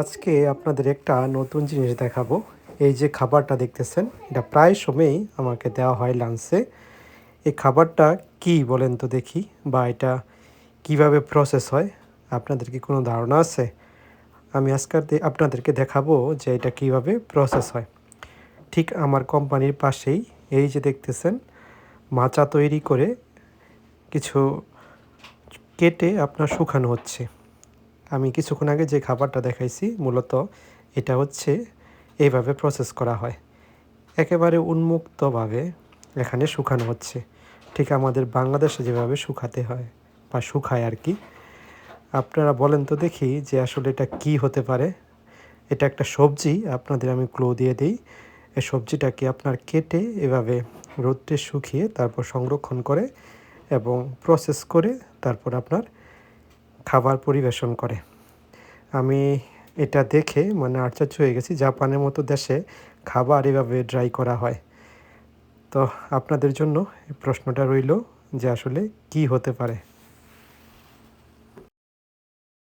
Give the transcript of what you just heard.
আজকে আপনাদের একটা নতুন জিনিস দেখাবো। এই যে খাবারটা দেখতেছেন, এটা প্রায় সময়ই আমাকে দেওয়া হয় লাঞ্চে এই খাবারটা কি বলেন তো দেখি, বা এটা কীভাবে প্রসেস হয়, আপনাদের কি কোনো ধারণা আছে? আমি আজকাল আপনাদেরকে দেখাবো যে এটা কীভাবে প্রসেস হয়। ঠিক আমার কোম্পানির পাশেই এই যে দেখতেছেন, মাচা তৈরি করে কিছু কেটে আপনার শুকানো হচ্ছে। আমি কিছুক্ষণ আগে যে খাবারটা দেখাইছি, মূলত এটা হচ্ছে এইভাবে প্রসেস করা হয়। একেবারে উন্মুক্তভাবে এখানে শুকানো হচ্ছে। ঠিক আমাদের বাংলাদেশে যেভাবে শুকাতে হয় বা শুকায় আর কি। আপনারা বলেন তো দেখি যে আসলে এটা কি হতে পারে। এটা একটা সবজি, আপনাদের আমি ক্লো দিয়ে দিই। এই সবজিটাকে আপনার কেটে এভাবে রোদ্রে শুকিয়ে তারপর সংরক্ষণ করে এবং প্রসেস করে তারপর আপনার খাবার পরিবেশন করে। আমি এটা দেখে মানে আশ্চর্য হয়ে গেছি, জাপানের মতো দেশে খাবার এভাবে ড্রাই করা হয়। তো আপনাদের জন্য প্রশ্নটা রইল যে আসলে কি হতে পারে?